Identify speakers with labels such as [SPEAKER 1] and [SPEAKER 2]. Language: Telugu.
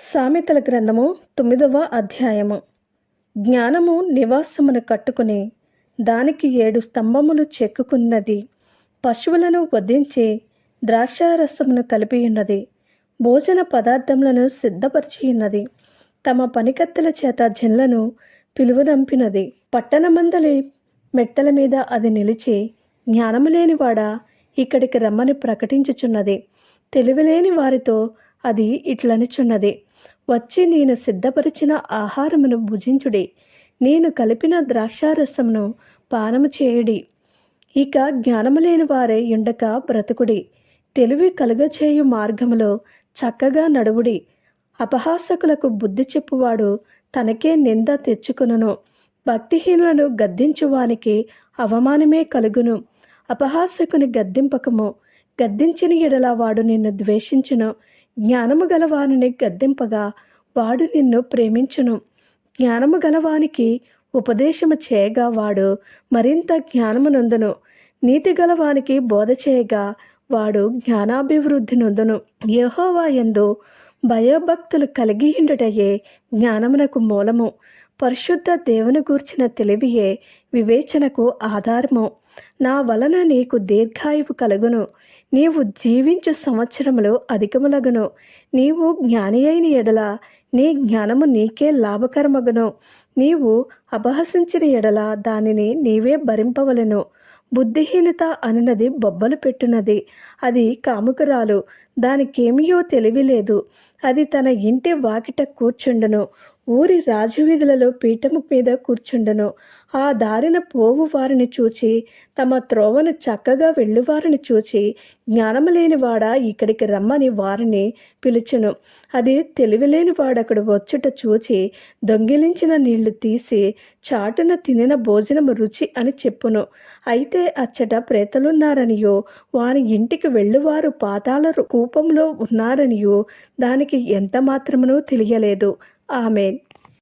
[SPEAKER 1] సామెతల గ్రంథము తొమ్మిదవ అధ్యాయము. జ్ఞానము నివాసమును కట్టుకుని దానికి ఏడు స్తంభములు చెక్కుకున్నది. పశువులను వధించి ద్రాక్షారసమును కలిపి ఉన్నది భోజన పదార్థములను సిద్ధపరిచి ఉన్నది తమ పనికత్తెల చేత జన్లను పిలువనంపినది. పట్టణమందలి మెట్టల మీద అది నిలిచి జ్ఞానము లేనివాడా ఇక్కడికి రమ్మని ప్రకటించుచున్నది. తెలివిలేని వారితో అది ఇట్లనిచున్నది. వచ్చి నేను సిద్ధపరిచిన ఆహారమును భుజించుడి. నేను కలిపిన ద్రాక్షారసమును పానము చేయుడి. ఇక జ్ఞానము లేని వారే ఉండక బ్రతుకుడి. తెలివి కలుగచేయు మార్గములో చక్కగా నడువుడి. అపహాసకులకు బుద్ధి చెప్పువాడు తనకే నింద తెచ్చుకును భక్తిహీనులను గద్దించువానికి అవమానమే కలుగును. అపహాసకుని గద్దింపకము గద్దించిన ఎడల వాడు నిన్ను ద్వేషించును. జ్ఞానము గలవానిని గద్దింపగా వాడు నిన్ను ప్రేమించును. జ్ఞానము గలవానికి ఉపదేశము చేయగా వాడు మరింత జ్ఞానము నొందును. నీతి గలవానికి బోధ చేయగా వాడు జ్ఞానాభివృద్ధి నొందును. యహోవా ఎందు భయభక్తులు కలిగి ఉండుటయే జ్ఞానమునకు మూలము. పరిశుద్ధ దేవుని గూర్చిన తెలివియే వివేచనకు ఆధారము. నా వలన నీకు దీర్ఘాయువు కలుగును. నీవు జీవించు సంవత్సరములు అధికములగును. నీవు జ్ఞాని అయిన ఎడల నీ జ్ఞానము నీకే లాభకరమగును. నీవు అపహసించిన ఎడల దానిని నీవే భరింపవలెను. బుద్ధిహీనత అనున్నది బొబ్బలు పెట్టునది. అది కాముకురాలు. దానికేమియో తెలివి లేదు. అది తన ఇంటి వాకిట కూర్చుండును. ఊరి రాజవీధులలో పీఠము మీద కూర్చుండను. ఆ దారిన పోవు వారిని చూచి తమ త్రోవను చక్కగా వెళ్ళువారిని చూచి జ్ఞానము లేనివాడా ఇక్కడికి రమ్మని వారిని పిలుచును. అది తెలివిలేనివాడక్కడి వచ్చుట చూచి దొంగిలించిన నీళ్ళు తీసి చాటున తినిన భోజనము రుచి అని చెప్పును. అయితే అచ్చట ప్రేతలున్నారనియో వారి ఇంటికి వెళ్ళువారు పాతాల కూపంలో ఉన్నారనియో దానికి ఎంత మాత్రమునూ తెలియలేదు. ఆమెన్.